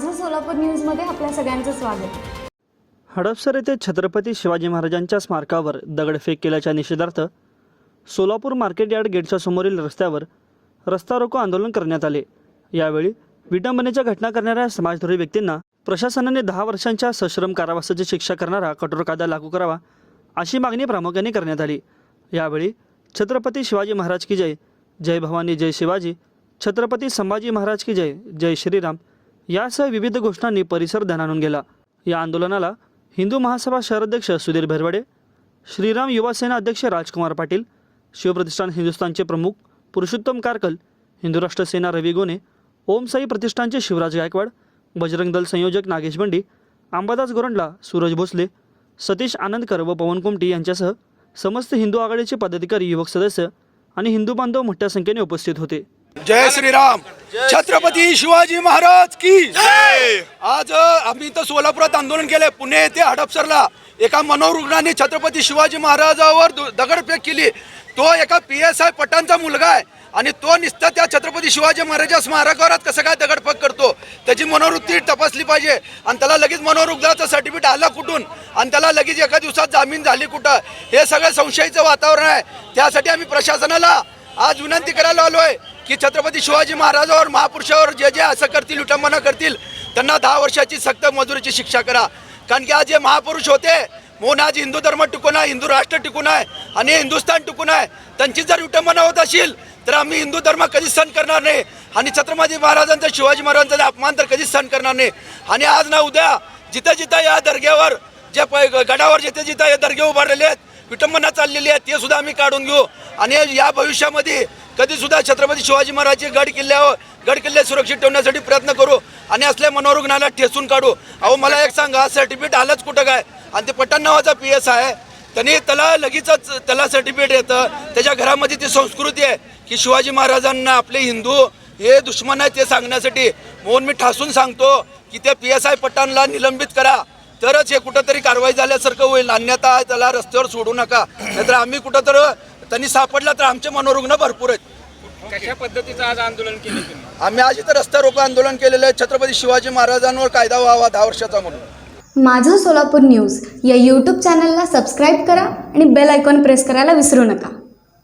सोलापूर न्यूजमध्ये आपल्या सगळ्यांचं स्वागत. हडपसर येथे छत्रपती शिवाजी महाराजांच्या स्मारकावर दगडफेक केल्याच्या निषेधार्थ सोलापूर मार्केट यार्ड गेटच्या समोरील रस्त्यावर रस्ता रोको आंदोलन करण्यात आले. यावेळी विडंबनेच्या घटना करणाऱ्या समाजद्रोही व्यक्तींना प्रशासनाने दहा वर्षांच्या सश्रम कारावासाची शिक्षा करणारा कठोर कायदा लागू करावा अशी मागणी प्रामुख्याने करण्यात आली. यावेळी छत्रपती शिवाजी महाराज की जय जय भवानी जय शिवाजी छत्रपती संभाजी महाराज की जय जय श्रीराम यासह विविध घोषणांनी परिसर धनानून गेला. या आंदोलनाला हिंदू महासभा शहराध्यक्ष सुधीर भरवडे श्रीराम युवा सेना अध्यक्ष राजकुमार पाटील शिवप्रतिष्ठान हिंदुस्थानचे प्रमुख पुरुषोत्तम कारकल हिंदू राष्ट्र सेना रवी गोने ओम साई प्रतिष्ठानचे शिवराज गायकवाड बजरंग दल संयोजक नागेश बंडी अंबादास गोरंडला सूरज भोसले सतीश आनंदकर व पवन कुमटी यांच्यासह समस्त हिंदू आघाडीचे पदाधिकारी युवक सदस्य आणि हिंदू बांधव मोठ्या संख्येने उपस्थित होते. जय श्रीराम. छत्रपती शिवाजी महाराज की आज आम्ही इथं सोलापुरात आंदोलन केले पुणे येथे हडपसरला एका मनोरुग्णाने छत्रपती शिवाजी महाराजावर दगडफेक केली. तो एका पी एस आय पटांचा मुलगा आहे आणि तो नुसता त्या छत्रपती शिवाजी महाराजा स्मारकावर कसं काय दगडफेक करतो त्याची मनोवृत्ती तपासली पाहिजे. आणि त्याला लगेच मनोरुग्णाचं सर्टिफिकेट आलं कुठून? आणि त्याला लगेच एका दिवसात जामीन झाली कुठं? हे सगळं संशयाचं वातावरण आहे. त्यासाठी आम्ही प्रशासनाला आज विनंती करायला आलोय. की छत्रपती शिवाजी महाराजावर महापुरुषावर जे जे असं करतील विटंबना करतील त्यांना दहा वर्षाची सक्त मजुरीची शिक्षा करा. कारण की आज जे महापुरुष होते म्हणून आज हिंदू धर्म टिकून आहे हिंदू राष्ट्र टिकून आहे आणि हिंदुस्थान टिकून आहे त्यांची जर विटंबना होत असेल तर आम्ही हिंदू धर्म कधीच सहन करणार नाही. आणि छत्रपती महाराजांचा शिवाजी महाराजांचा अपमान तर कधीच सहन करणार नाही. आणि आज ना उद्या जिथं जिथं या दर्ग्यावर जे प- गडावर जिथे जिथं हे दर्गे उभारलेले आहेत विटंबना चाललेली आहे ते सुद्धा आम्ही काढून घेऊ. आणि या भविष्यामध्ये कधी सुद्धा छत्रपती शिवाजी महाराजचे गड किल्ल्यावर गड किल्ले सुरक्षित ठेवण्यासाठी प्रयत्न करू आणि असल्या मनोरुग्णाला ठेचून काढू. अहो मला एक सांगा सर्टिफिकेट आलंच कुठं काय? आणि ते पठाण नावाचा पी एस आहे. त्यांनी त्याला लगेचच त्याला सर्टिफिकेट येतं. त्याच्या घरामध्ये ती संस्कृती आहे की शिवाजी महाराजांना आपले हिंदू हे दुश्मन आहे ते सांगण्यासाठी. म्हणून मी ठासून सांगतो की त्या पी एस आय पठाणला निलंबित करा. तरच हे कुठंतरी कारवाई झाल्यासारखं होईल. अन्यथा त्याला रस्त्यावर सोडू नका. नाहीतर आम्ही कुठं तर त्यांनी सापडला तर आमचे मनोरुग्ण भरपूर आहेत. कशा पद्धतीचं आज आंदोलन केलं तुम्ही? आम्ही आज इथं रस्ता रोको आंदोलन केलेलं आहे. छत्रपती शिवाजी महाराजांवर कायदा व्हावा दहा वर्षाचा म्हणून. माझं सोलापूर न्यूज या यूट्यूब चॅनलला सबस्क्राईब करा आणि बेल आयकॉन प्रेस करायला विसरू नका.